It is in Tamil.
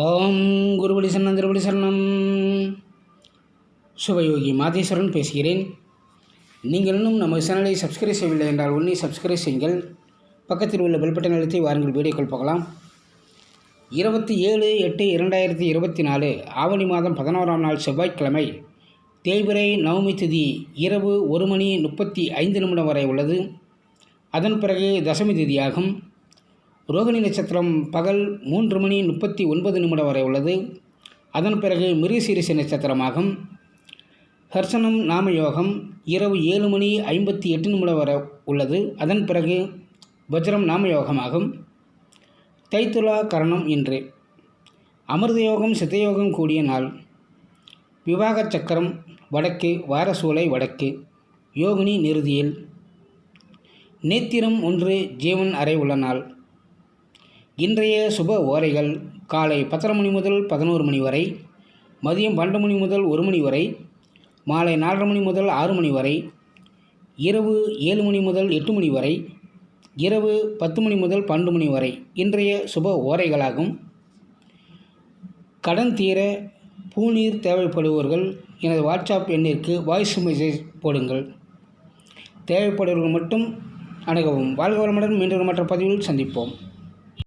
ஓம் குருபடி சரணம் திருபடி சரணம். சுபயோகி மாதேஸ்வரன் பேசுகிறேன். நீங்கள் இன்னும் நம்ம சேனலை சப்ஸ்கிரைப் செய்யவில்லை என்றால் உடனே சப்ஸ்கிரைப் செய்யுங்கள். பக்கத்தில் உள்ள பெல்பட்டன் அழுத்தி வாருங்கள் வீடியோக்கள் பார்க்கலாம். இருபத்தி ஏழு எட்டு இரண்டாயிரத்தி இருபத்தி நாலு ஆவணி மாதம் பதினோராம் நாள் செவ்வாய்க்கிழமை தேய்பிரை நவமி திதி இரவு ஒரு மணி முப்பத்தி ஐந்து நிமிடம் வரை உள்ளது. அதன் பிறகு தசமி திதியாகும். ரோகிணி நட்சத்திரம் பகல் மூன்று மணி முப்பத்தி ஒன்பது நிமிடம் வரை உள்ளது. அதன் பிறகு மிருகசீரிச நட்சத்திரமாகும். ஹர்சனம் நாமயோகம் இரவு ஏழு மணி ஐம்பத்தி எட்டு நிமிடம் வரை உள்ளது. அதன் பிறகு வஜ்ரம் நாமயோகமாகும். தைத்துலா கரணம் இன்று. அமிர்த யோகம் சித்தயோகம் கூடிய நாள். விவாக சக்கரம் வடக்கு வாரசூலை வடக்கு. யோகினி நிறுதியில். நேத்திரம் ஒன்று ஜீவன் அறை உள்ள நாள். இன்றைய சுப ஓரைகள் காலை பத்தரை மணி முதல் பதினோரு மணி வரை மதியம் பன்னெண்டு மணி முதல் ஒரு மணி வரை மாலை நாலரை மணி முதல் ஆறு மணி வரை இரவு ஏழு மணி முதல் எட்டு மணி வரை இரவு பத்து மணி முதல் பன்னெண்டு மணி வரை இன்றைய சுப ஓரைகளாகும். கடன் தீர பூநீர் தேவைப்படுபவர்கள் எனது வாட்ஸ்அப் எண்ணிற்கு வாய்ஸ் மெசேஜ் போடுங்கள். தேவைப்படுபவர்கள் மட்டும் அணுகவும். வாழ்க வளமுடன் மீண்டும் மற்ற பதிவில் சந்திப்போம்.